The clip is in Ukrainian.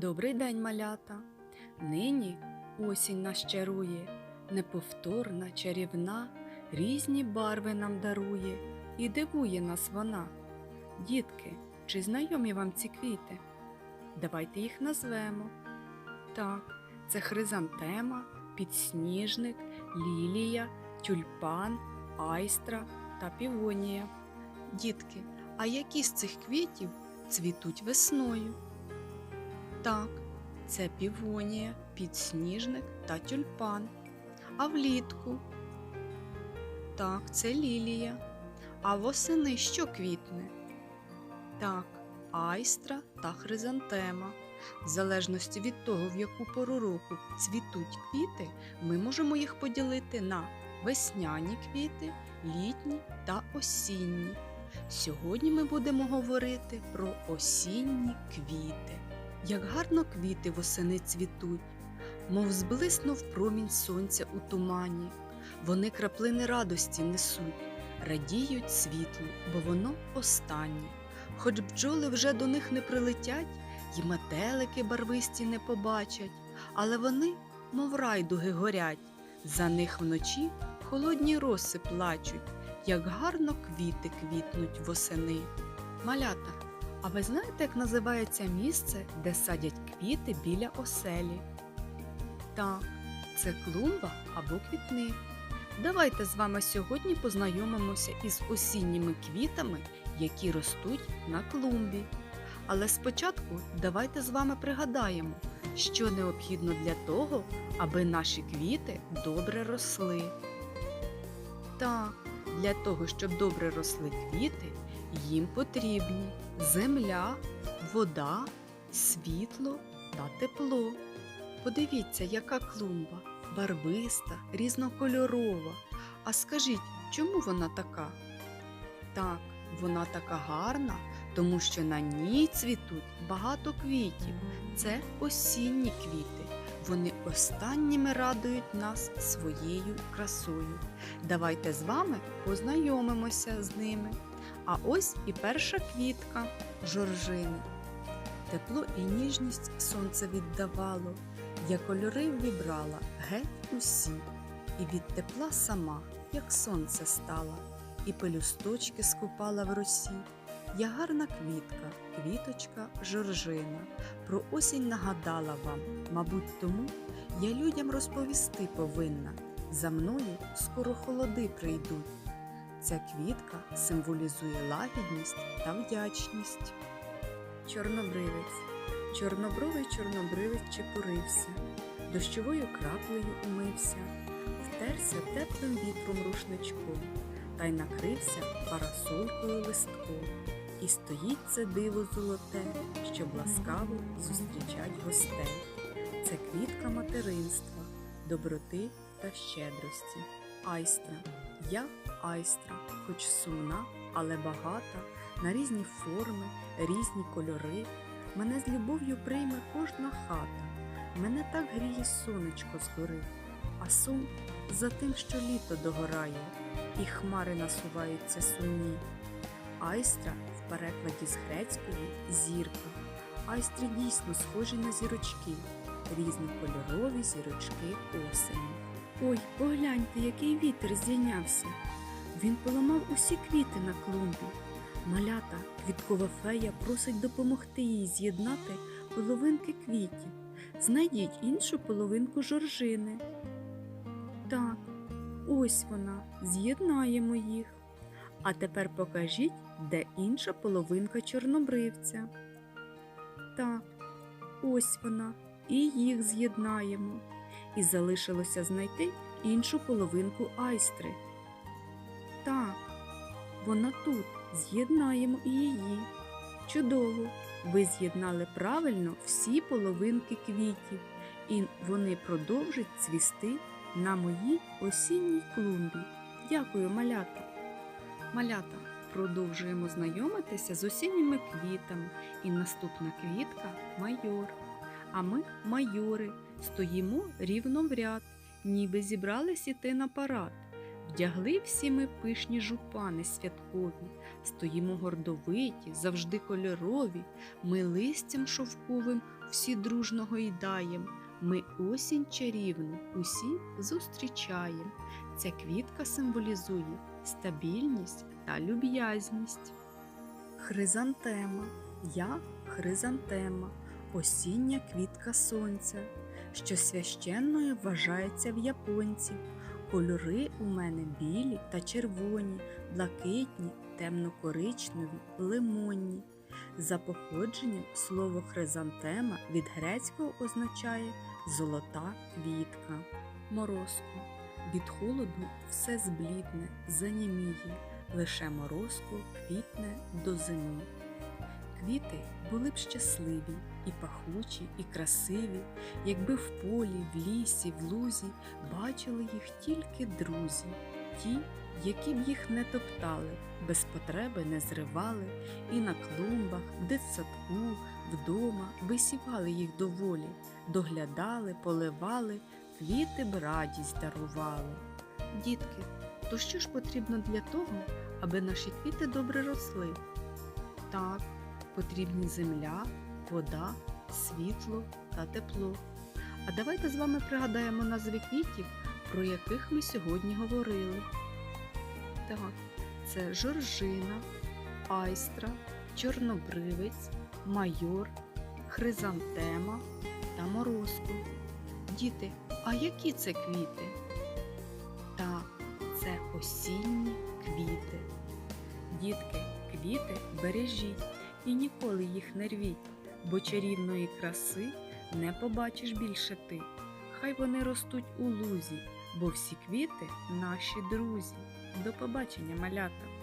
Добрий день, малята. Нині осінь нас чарує, неповторна, чарівна, різні барви нам дарує і дивує нас вона. Дітки, чи знайомі вам ці квіти? Давайте їх назвемо. Так, це хризантема, підсніжник, лілія, тюльпан, айстра та півонія. Дітки, а які з цих квітів цвітуть весною? Так, це півонія, підсніжник та тюльпан. А влітку? Так, це лілія. А восени що квітне? Так, айстра та хризантема. В залежності від того, в яку пору року цвітуть квіти, ми можемо їх поділити на весняні квіти, літні та осінні. Сьогодні ми будемо говорити про осінні квіти. Як гарно квіти восени цвітуть, мов зблиснув промінь сонця у тумані. Вони краплини радості несуть, радіють світлу, бо воно останнє. Хоч бджоли вже до них не прилетять, і метелики барвисті не побачать, але вони, мов райдуги, горять, за них вночі холодні роси плачуть, як гарно квіти квітнуть восени. Малята, а ви знаєте, як називається місце, де садять квіти біля оселі? Так, це клумба або квітник. Давайте з вами сьогодні познайомимося із осінніми квітами, які ростуть на клумбі. Але спочатку давайте з вами пригадаємо, що необхідно для того, аби наші квіти добре росли. Так, для того, щоб добре росли квіти, їм потрібні земля, вода, світло та тепло. Подивіться, яка клумба барвиста, різнокольорова. А скажіть, чому вона така? Так, вона така гарна, тому що на ній цвітуть багато квітів. Це осінні квіти. Вони останніми радують нас своєю красою. Давайте з вами познайомимося з ними. А ось і перша квітка жоржини. Тепло і ніжність сонце віддавало, я кольори вібрала геть усі, і від тепла сама, як сонце стала, і пелюсточки скупала в росі. Я гарна квітка, квіточка жоржина. Про осінь нагадала вам, мабуть, тому я людям розповісти повинна. За мною скоро холоди прийдуть. Ця квітка символізує лагідність та вдячність. Чорнобривець. Чорнобровий чорнобривець чепурився, дощовою краплею умився, втерся теплим вітром рушничком та й накрився парасолькою листком. І стоїть це диво золоте, щоб ласкаво зустрічать гостей. Це квітка материнства, доброти та щедрості. Айстра. Я айстра, хоч сумна, але багата, на різні форми, різні кольори. Мене з любов'ю прийме кожна хата. Мене так гріє сонечко згори, а сум за тим, що літо догорає, і хмари насуваються сумні. Айстра в перекладі з грецької зірка. Айстри дійсно схожі на зірочки, різнокольорові зірочки осені. Ой, погляньте, який вітер здійнявся. Він поламав усі квіти на клумбі. Малята, квіткова фея просить допомогти їй з'єднати половинки квітів. Знайдіть іншу половинку жоржини. Так, ось вона, з'єднаємо їх. А тепер покажіть, де інша половинка чорнобривця. Так, ось вона, і їх з'єднаємо. І залишилося знайти іншу половинку айстри. Так, вона тут. З'єднаємо і її. Чудово! Ви з'єднали правильно всі половинки квітів, і вони продовжать цвісти на моїй осінній клумбі. Дякую, малята! Малята, продовжуємо знайомитися з осінніми квітами, і наступна квітка майор. А ми, майори, стоїмо рівно в ряд, ніби зібрались іти на парад. Вдягли всі ми пишні жупани святкові, стоїмо гордовиті, завжди кольорові, ми листям шовковим всі дружно гойдаєм. Ми осінь чарівну усі зустрічаєм. Ця квітка символізує стабільність та люб'язність. Хризантема. Я хризантема, осіння квітка сонця, що священною вважається в японців. Кольори у мене білі та червоні, блакитні, темно-коричневі, лимонні. За походженням слово хризантема від грецького означає золота квітка. Морозко. Від холоду все зблідне, заніміє, лише морозко квітне до зими. Квіти були б щасливі, і пахучі, і красиві, якби в полі, в лісі, в лузі бачили їх тільки друзі, ті, які б їх не топтали, без потреби не зривали, і на клумбах, в дитсадку, вдома висівали їх доволі, доглядали, поливали, квіти б радість дарували. Дітки, то що ж потрібно для того, аби наші квіти добре росли? Так, потрібні земля, вода, світло та тепло. А давайте з вами пригадаємо назви квітів, про яких ми сьогодні говорили. Так, це жоржина, айстра, чорнобривець, майор, хризантема та морозко. Діти, а які це квіти? Так, це осінні квіти. Дітки, квіти бережіть і ніколи їх не рвіть, бо чарівної краси не побачиш більше ти. Хай вони ростуть у лузі, бо всі квіти наші друзі. До побачення, малята!